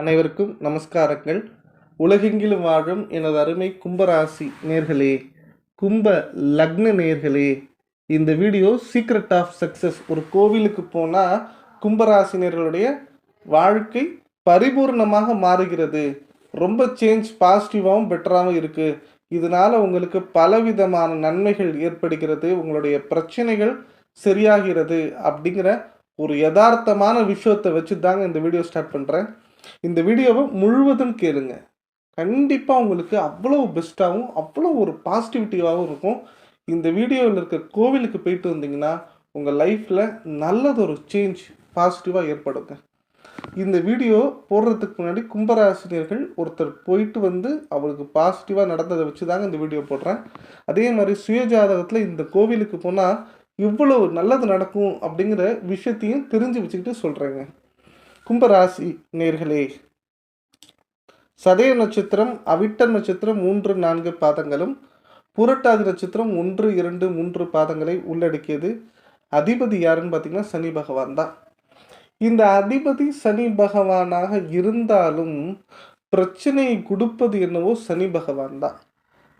அனைவருக்கும் நமஸ்காரங்கள். உலகெங்கிலும் வாழும் எனது அருமை கும்பராசி நேர்களே கும்ப லக்ன நேர்களே இந்த வீடியோ சீக்ரெட் ஆஃப் சக்ஸஸ் ஒரு கோவிலுக்கு போனால் கும்பராசினியர்களுடைய வாழ்க்கை பரிபூர்ணமாக மாறுகிறது. ரொம்ப சேஞ்ச் பாசிட்டிவாகவும் பெட்டராகவும் இருக்குது இதனால் உங்களுக்கு பலவிதமான நன்மைகள் ஏற்படுகிறது. உங்களுடைய பிரச்சனைகள் சரியாகிறது அப்படிங்கிற ஒரு யதார்த்தமான விஷயத்தை வச்சு தாங்க இந்த வீடியோ ஸ்டார்ட் பண்ணுறேன் இந்த வீடியோவை முழுவதும் கேளுங்க. கண்டிப்பாக உங்களுக்கு அவ்வளோ பெஸ்ட்டாகவும் அவ்வளோ ஒரு பாசிட்டிவிட்டியாகவும் இருக்கும். இந்த வீடியோவில் இருக்க கோவிலுக்கு போயிட்டு வந்தீங்கன்னா உங்கள் லைஃப்பில் நல்லதொரு சேஞ்ச் பாசிட்டிவாக ஏற்படுங்க. இந்த வீடியோ போடுறதுக்கு முன்னாடி கும்பராசினியர்கள் ஒருத்தர் போயிட்டு வந்து அவருக்கு பாசிட்டிவாக நடந்ததை வச்சு தாங்க இந்த வீடியோ போடுறேன். அதே மாதிரி சுயஜாதகத்தில் இந்த கோவிலுக்கு போனால் இவ்வளோ நல்லது நடக்கும் அப்படிங்கிற விஷயத்தையும் தெரிஞ்சு வச்சுக்கிட்டு சொல்கிறேங்க கும்பராசி நேர்களே சதய நட்சத்திரம் அவிட்ட நட்சத்திரம் மூன்று நான்கு பாதங்களும் புரட்டாதி நட்சத்திரம் ஒன்று இரண்டு மூன்று பாதங்களை உள்ளடக்கியது. அதிபதி யாருன்னு பார்த்தீங்கன்னா சனி பகவான் தான். இந்த அதிபதி சனி பகவானாக இருந்தாலும் பிரச்சனையை கொடுப்பது என்னவோ சனி பகவான் தான்.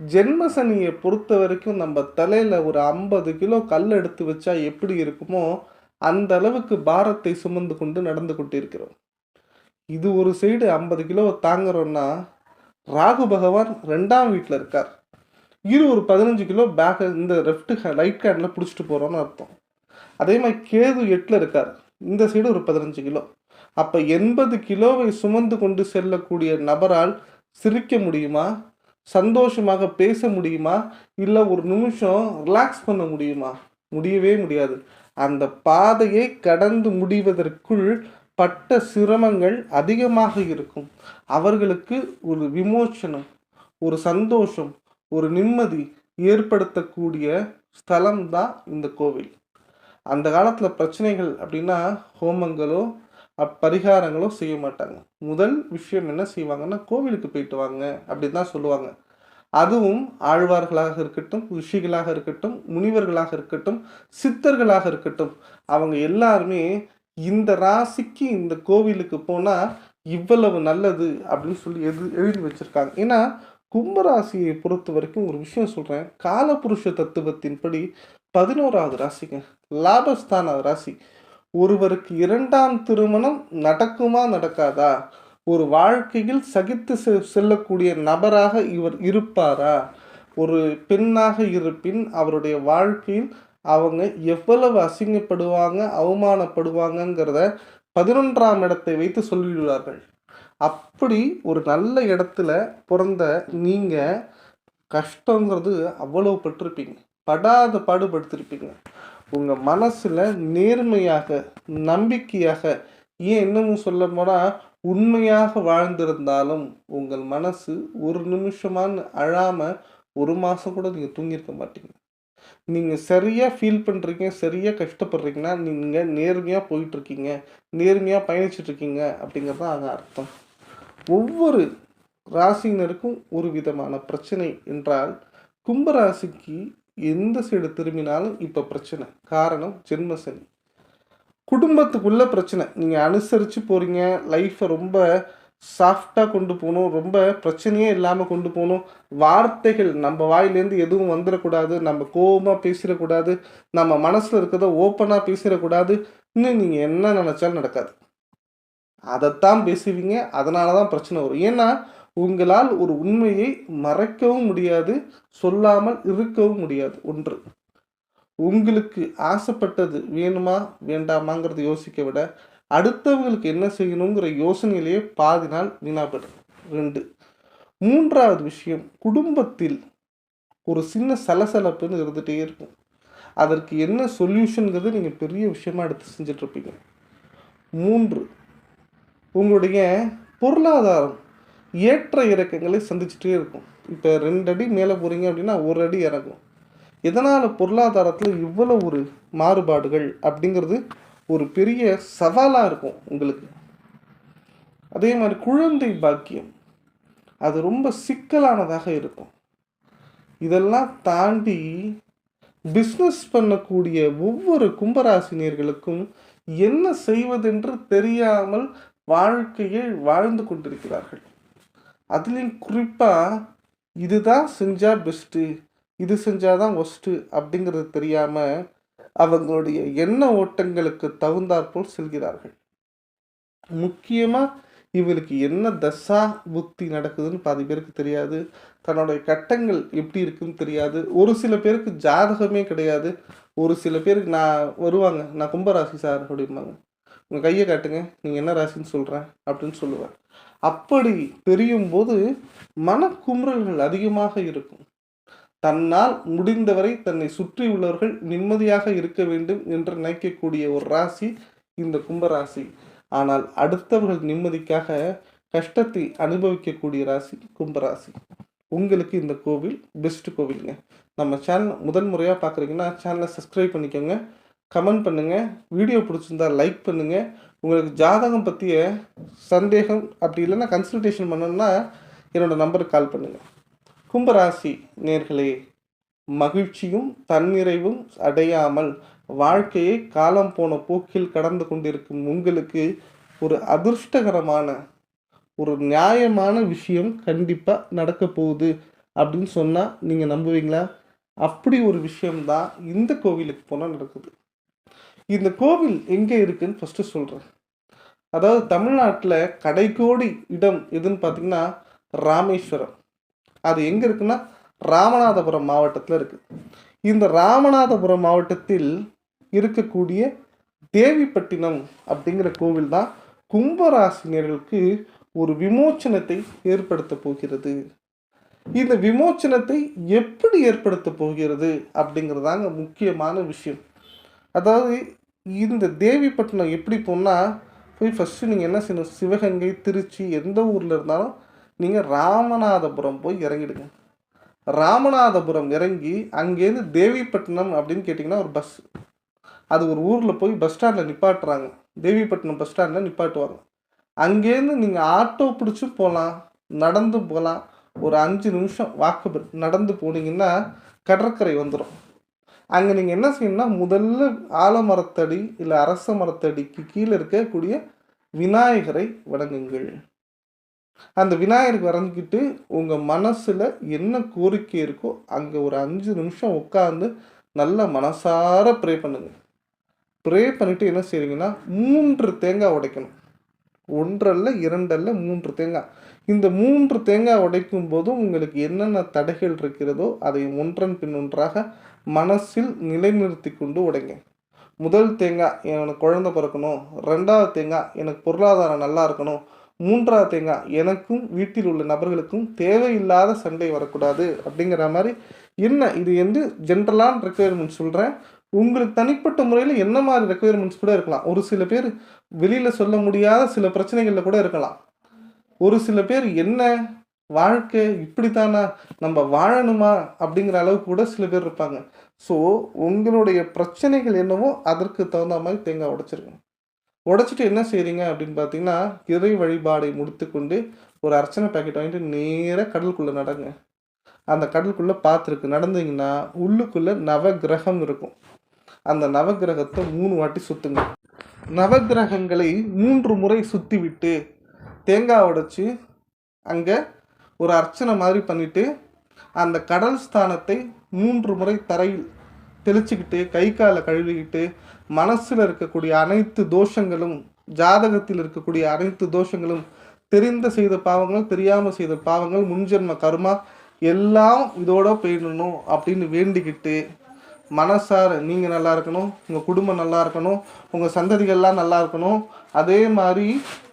ஜென்ம சனியை பொறுத்த வரைக்கும் நம்ம தலையில் ஒரு ஐம்பது கிலோ கல் எடுத்து வச்சா எப்படி இருக்குமோ அந்த அளவுக்கு பாரத்தை சுமந்து கொண்டு நடந்து கொண்டிருக்கிறோம். இது ஒரு சைடு ஐம்பது கிலோவை தாங்குறோம்னா ராகு பகவான் ரெண்டாம் வீட்டில் இருக்கார். இது ஒரு பதினஞ்சு கிலோ பேக் இந்த லெஃப்ட் ரைட் ஹேண்டில் பிடிச்சிட்டு போகிறோன்னு அர்த்தம். அதே மாதிரி கேது எட்டில் இருக்கார். இந்த சைடு ஒரு பதினஞ்சு கிலோ. அப்போ எண்பது கிலோவை சுமந்து கொண்டு செல்லக்கூடிய நபரால் சிரிக்க முடியுமா? சந்தோஷமாக பேச முடியுமா? இல்லை ஒரு நிமிஷம் ரிலாக்ஸ் பண்ண முடியுமா? முடியவே முடியாது. அந்த பாதையை கடந்து முடிவதற்குள் பட்ட சிரமங்கள் அதிகமாக இருக்கும். அவர்களுக்கு ஒரு விமோச்சனம் ஒரு சந்தோஷம் ஒரு நிம்மதி ஏற்படுத்தக்கூடிய ஸ்தலம் தான் இந்த கோவில். அந்த காலத்தில் பிரச்சனைகள் அப்படின்னா ஹோமங்களோ பரிகாரங்களோ செய்ய மாட்டாங்க. முதல் விஷயம் என்ன செய்வாங்கன்னா கோவிலுக்கு போயிட்டு வாங்க அப்படின்னு தான் சொல்லுவாங்க. அதுவும் ஆழ்வார்களாக இருக்கட்டும் ரிஷிகளாக இருக்கட்டும் முனிவர்களாக இருக்கட்டும் சித்தர்களாக இருக்கட்டும். அவங்க எல்லாருமே இந்த ராசிக்கு இந்த கோவிலுக்கு போனால் இவ்வளவு நல்லது அப்படின்னு சொல்லி எது எழுதி வச்சுருக்காங்க. ஏன்னா கும்பராசியை பொறுத்த வரைக்கும் ஒரு விஷயம் சொல்கிறேன் காலபுருஷ தத்துவத்தின்படி பதினோராவது ராசிங்க. லாபஸ்தான ராசி. ஒருவருக்கு இரண்டாம் திருமணம் நடக்குமா நடக்காதா? ஒரு வாழ்க்கையில் சகித்து செ- செல்லக்கூடிய நபராக இவர் இருப்பாரா? ஒரு பெண்ணாக இருப்பின் அவருடைய வாழ்க்கையில் அவங்க எவ்வளவு அசிங்கப்படுவாங்க அவமானப்படுவாங்கங்கிறத பதினொன்றாம் இடத்தை வைத்து சொல்லிவிடுவார்கள் அப்படி ஒரு நல்ல இடத்துல பிறந்த நீங்கள் கஷ்டங்கிறது அவ்வளவு பட்டிருப்பீங்க படாத பாடுபடுத்திருப்பீங்க. உங்கள் மனசில் நேர்மையாக நம்பிக்கையாக ஏன் இன்னமும் சொல்ல போனால் உண்மையாக வாழ்ந்திருந்தாலும் உங்கள் மனசு ஒரு நிமிஷமான்னு அழாமல் ஒரு மாதம் கூட நீங்கள் தூங்கியிருக்க மாட்டீங்க. நீங்கள் சரியாக ஃபீல் பண்ணுறீங்க சரியாக கஷ்டப்படுறீங்கன்னா நீங்கள் நேர்மையாக போயிட்டுருக்கீங்க நேர்மையாக பயணிச்சிட்ருக்கீங்க அப்படிங்கிறது தான் அங்கே அர்த்தம். ஒவ்வொரு ராசியினருக்கும் ஒரு விதமான பிரச்சனை என்றால் கும்பராசிக்கு எந்த சைடு திரும்பினாலும் இப்போ பிரச்சனை. காரணம் ஜென்மசனி குடும்பத்துக்குள்ள பிரச்சனை. நீங்கள் அனுசரித்து போகிறீங்க லைஃப்பை ரொம்ப சாஃப்டாக கொண்டு போகணும். ரொம்ப பிரச்சனையே இல்லாமல் கொண்டு போகணும். வார்த்தைகள் நம்ம வாயிலேருந்து எதுவும் வந்துடக்கூடாது நம்ம கோபமாக பேசிடக்கூடாது நம்ம மனசில் இருக்கிறத ஓப்பனாக பேசிடக்கூடாது இன்னும் நீங்கள் என்ன நினச்சாலும் நடக்காது. அதைத்தான் பேசுவீங்க. அதனால தான் பிரச்சனை வரும். ஏன்னா உங்களால் ஒரு உண்மையை மறைக்கவும் முடியாது. சொல்லாமல் இருக்கவும் முடியாது. ஒன்று. உங்களுக்கு ஆசைப்பட்டது வேணுமா வேண்டாமாங்கிறத யோசிக்க விட அடுத்தவங்களுக்கு என்ன செய்யணுங்கிற யோசனையிலேயே பாதி நாள் வீணாப்படும் ரெண்டு. மூன்றாவது விஷயம் குடும்பத்தில் ஒரு சின்ன சலசலப்புன்னு இருந்துகிட்டே இருக்கும். அதற்கு என்ன சொல்யூஷனுங்கிறது நீங்கள் பெரிய விஷயமா எடுத்து செஞ்சிட்ருப்பீங்க. மூன்று. உங்களுடைய பொருளாதாரம் ஏற்ற இறக்கங்களை சந்திச்சுட்டே இருக்கும். இப்போ ரெண்டு அடி மேலே போகிறீங்க அப்படின்னா ஒரு அடி இறங்கும். இதனால் பொருளாதாரத்தில் இவ்வளோ ஒரு மாறுபாடுகள் அப்படிங்கிறது ஒரு பெரிய சவாலாக இருக்கும் உங்களுக்கு? அதே மாதிரி குழந்தை பாக்கியம் அது ரொம்ப சிக்கலானதாக இருக்கும். இதெல்லாம் தாண்டி பிஸ்னஸ் பண்ணக்கூடிய ஒவ்வொரு கும்பராசினியர்களுக்கும் என்ன செய்வதென்று தெரியாமல் வாழ்க்கையை வாழ்ந்து கொண்டிருக்கிறார்கள். அதுலேயும் குறிப்பாக இதுதான் செஞ்சால் பெஸ்ட்டு இது செஞ்சாதான் ஒஸ்ட்டு அப்படிங்கிறது தெரியாமல் அவங்களுடைய எண்ண ஓட்டங்களுக்கு தகுந்தாற்போல் செல்கிறார்கள். முக்கியமாக இவளுக்கு என்ன தசா புத்தி நடக்குதுன்னு பாதி பேருக்கு தெரியாது. தன்னுடைய கட்டங்கள் எப்படி இருக்குன்னு தெரியாது. ஒரு சில பேருக்கு ஜாதகமே கிடையாது. ஒரு சில பேருக்கு நான் வருவாங்க. நான் கும்பராசி சார் அப்படிம்பாங்க. உங்கள் கையை காட்டுங்க. நீங்கள் என்ன ராசின்னு சொல்கிறேன் அப்படின்னு சொல்லுவேன் அப்படி தெரியும் போது மனக்குமுறல்கள் அதிகமாக இருக்கும். தன்னால் முடிந்தவரை தன்னை சுற்றி உள்ளவர்கள் நிம்மதியாக இருக்க வேண்டும் என்று நினைக்கக்கூடிய ஒரு ராசி இந்த கும்பராசி ஆனால் அடுத்தவர்கள் நிம்மதிக்காக கஷ்டத்தை அனுபவிக்கக்கூடிய ராசி கும்பராசி உங்களுக்கு இந்த கோவில் பெஸ்ட் கோவிலுங்க. நம்ம சேனல் முதல் முறையாக பார்க்குறீங்கன்னா சேனலை சப்ஸ்கிரைப் பண்ணிக்கோங்க. கமெண்ட் பண்ணுங்கள் வீடியோ பிடிச்சிருந்தா லைக் பண்ணுங்கள் உங்களுக்கு ஜாதகம் பற்றிய சந்தேகம் அப்படி இல்லைன்னா கன்சல்டேஷன் பண்ணணும்னா என்னோடய நம்பருக்கு கால் பண்ணுங்கள் கும்பராசி நேர்களே மகிழ்ச்சியும் தன்னிறைவும் அடையாமல் வாழ்க்கையை காலம் போன போக்கில் கடந்து கொண்டிருக்கும் உங்களுக்கு ஒரு அதிர்ஷ்டகரமான ஒரு நியாயமான விஷயம் கண்டிப்பாக நடக்க போகுது அப்படின்னு சொன்னால் நீங்கள் நம்புவீங்களா? அப்படி ஒரு விஷயம்தான் இந்த கோவிலுக்கு போனால் நடக்குது. இந்த கோவில் எங்கே இருக்குன்னு ஃபஸ்ட்டு சொல்கிறேன் அதாவது தமிழ்நாட்டில் கடைக்கோடி இடம் எதுன்னு பார்த்தீங்கன்னா ராமேஸ்வரம். அது எங்கே இருக்குன்னா ராமநாதபுரம் மாவட்டத்தில் இருக்குது இந்த ராமநாதபுரம் மாவட்டத்தில் இருக்கக்கூடிய தேவிப்பட்டினம் அப்படிங்கிற கோவில் தான் கும்பராசினியர்களுக்கு ஒரு விமோச்சனத்தை ஏற்படுத்த போகிறது. இந்த விமோச்சனத்தை எப்படி ஏற்படுத்த போகிறது அப்படிங்கிறதாங்க முக்கியமான விஷயம். அதாவது இந்த தேவிப்பட்டினம் எப்படி போனால் போய் ஃபஸ்ட்டு நீங்கள் என்ன செய்யணும்? சிவகங்கை திருச்சி எந்த ஊரில் இருந்தாலும் நீங்கள் ராமநாதபுரம் போய் இறங்கிடுங்க. ராமநாதபுரம் இறங்கி அங்கேருந்து தேவிப்பட்டினம் அப்படின்னு கேட்டிங்கன்னா ஒரு பஸ் அது ஒரு ஊரில் போய் பஸ் ஸ்டாண்டில் நிப்பாட்டுறாங்க. தேவிப்பட்டினம் பஸ் ஸ்டாண்டில் நிப்பாட்டுவாங்க. அங்கேருந்து நீங்கள் ஆட்டோ பிடிச்சும் போகலாம் நடந்து போகலாம் ஒரு அஞ்சு நிமிஷம் வாக்கு நடந்து போனீங்கன்னா கடற்கரை வந்துடும் அங்கே நீங்கள் என்ன செய்யணும்னா முதல்ல ஆலமரத்தடி இல்லை அரச மரத்தடிக்கு கீழே இருக்கக்கூடிய விநாயகரை வணங்குங்கள். அந்த விநாயகருக்கு வரைஞ்சிக்கிட்டு உங்கள் மனசில் என்ன கோரிக்கை இருக்கோ அங்கே ஒரு அஞ்சு நிமிஷம் உட்காந்து நல்லா மனசார ப்ரே பண்ணுங்கள் ப்ரே பண்ணிவிட்டு என்ன செய்றீங்கன்னா மூன்று தேங்காய் உடைக்கணும். ஒன்றல்ல இரண்டல்ல மூன்று தேங்காய். இந்த மூன்று தேங்காய் உடைக்கும் போதும் உங்களுக்கு என்னென்ன தடைகள் இருக்கிறதோ அதை ஒன்றன் பின் ஒன்றாக மனசில் நிலைநிறுத்தி கொண்டு உடைங்க. முதல் தேங்காய் எனக்கு குழந்தை பிறக்கணும். ரெண்டாவது தேங்காய் எனக்கு பொருளாதாரம் நல்லா இருக்கணும். மூன்றாவது தேங்காய் எனக்கும் வீட்டில் உள்ள நபர்களுக்கும் தேவையில்லாத சண்டை வரக்கூடாது அப்படிங்கிற மாதிரி என்ன இது வந்து ஜென்ரலான ரெக்குயர்மெண்ட் சொல்கிறேன் உங்களுக்கு தனிப்பட்ட முறையில் என்ன மாதிரி ரெக்குயர்மெண்ட்ஸ் கூட இருக்கலாம். ஒரு சில பேர் வெளியில் சொல்ல முடியாத சில பிரச்சனைகளில் கூட இருக்கலாம். ஒரு சில பேர் என்ன வாழ்க்கை இப்படித்தானா? நம்ம வாழணுமா? அப்படிங்கிற அளவுக்கு கூட சில பேர் இருப்பாங்க. ஸோ உங்களுடைய பிரச்சனைகள் என்னவோ அதற்கு தகுந்த மாதிரி தேங்காய் உடைச்சிருக்கணும். உடைச்சிட்டு என்ன செய்கிறீங்க அப்படின்னு பார்த்தீங்கன்னா இறை வழிபாடை முடித்துக்கொண்டு ஒரு அர்ச்சனை பேக்கெட் வாங்கிட்டு நேராக கடலுக்குள்ளே நடங்க. அந்த கடலுக்குள்ளே பார்த்துருக்கு நடந்தீங்கன்னா உள்ளுக்குள்ளே நவகிரகம் இருக்கும். அந்த நவகிரகத்தை மூணு வாட்டி சுற்றுங்க நவகிரகங்களை மூன்று முறை சுற்றி விட்டு தேங்காய் உடைச்சி அங்கே ஒரு அர்ச்சனை மாதிரி பண்ணிவிட்டு அந்த கடல் ஸ்தானத்தை மூன்று முறை தரையில் தெளிச்சுக்கிட்டு கை காலை கழுவிக்கிட்டு மனசில் இருக்கக்கூடிய அனைத்து தோஷங்களும் ஜாதகத்தில் இருக்கக்கூடிய அனைத்து தோஷங்களும் தெரிந்த செய்த பாவங்கள் தெரியாமல் செய்த பாவங்கள் முன்ஜென்ம கர்மா எல்லாம் இதோட போயிடணும் அப்படின்னு வேண்டிக்கிட்டு மனசார நீங்கள் நல்லா இருக்கணும் உங்கள் குடும்பம் நல்லா இருக்கணும் உங்கள் சந்ததிகள்லாம் நல்லா இருக்கணும். அதே மாதிரி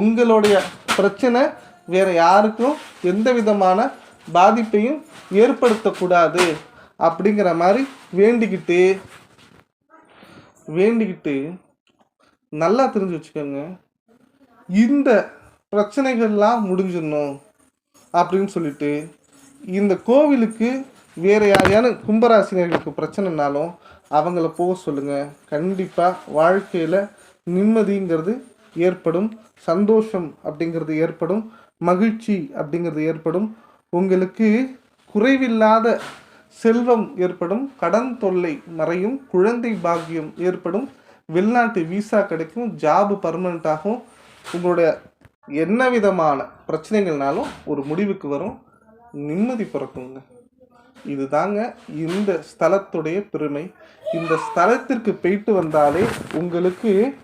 உங்களுடைய பிரச்சனை வேறு யாருக்கும் எந்த விதமான பாதிப்பையும் ஏற்படுத்தக்கூடாது. அப்படிங்கிற மாதிரி வேண்டிக்கிட்டு வேண்டிக்கிட்டு நல்லா தெரிஞ்சு வச்சுக்கோங்க. இந்த பிரச்சனைகள்லாம் முடிஞ்சிடணும் அப்படின்னு சொல்லிட்டு இந்த கோவிலுக்கு வேறு யாரையான கும்பராசினர்களுக்கு பிரச்சனைனாலும் அவங்கள போக சொல்லுங்கள் கண்டிப்பாக வாழ்க்கையில் நிம்மதிங்கிறது ஏற்படும் சந்தோஷம் அப்படிங்கிறது ஏற்படும் மகிழ்ச்சி அப்படிங்கிறது ஏற்படும். உங்களுக்கு குறைவில்லாத செல்வம் ஏற்படும் கடன் தொல்லை மறையும் குழந்தை பாக்கியம் ஏற்படும் வெளிநாட்டு விசா கிடைக்கும் ஜாபு பர்மனெண்ட் ஆகும். உங்களுடைய என்ன விதமான பிரச்சனைகள்னாலும் ஒரு முடிவுக்கு வரும். நிம்மதி பிறக்குங்க. இதுதாங்க இந்த ஸ்தலத்துடைய பெருமை. இந்த ஸ்தலத்திற்கு போயிட்டு வந்தாலே உங்களுக்கு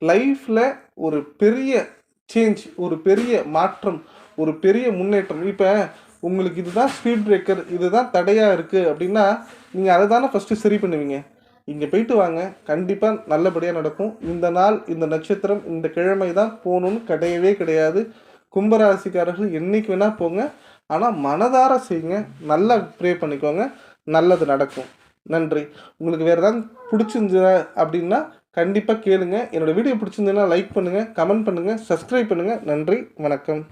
லைஃப்பில் ஒரு பெரிய சேஞ்ச் ஒரு பெரிய மாற்றம் ஒரு பெரிய முன்னேற்றம். இப்போ உங்களுக்கு இதுதான் ஸ்பீட் பிரேக்கர் இதுதான் தடையாக இருக்குது அப்படின்னா நீங்கள் அதை தானே ஃபஸ்ட்டு சரி பண்ணுவீங்க. இங்கே போயிட்டு வாங்க. கண்டிப்பாக நல்லபடியாக நடக்கும். இந்த நாள் இந்த நட்சத்திரம் இந்த கிழமை தான் போகணுன்னு கிடையவே கிடையாது. கும்பராசிக்காரர்கள் என்றைக்கு வேணால் போங்க. ஆனால் மனதார செய்யுங்க. நல்லா ப்ரே பண்ணிக்கோங்க. நல்லது நடக்கும். நன்றி. உங்களுக்கு வேறு ஏதாவது பிடிச்சிருந்தது அப்படின்னா கண்டிப்பாக கேளுங்க. என்னோடய வீடியோ பிடிச்சிருந்ததுன்னா லைக் பண்ணுங்கள் கமெண்ட் பண்ணுங்கள் சப்ஸ்கிரைப் பண்ணுங்கள் நன்றி. வணக்கம்.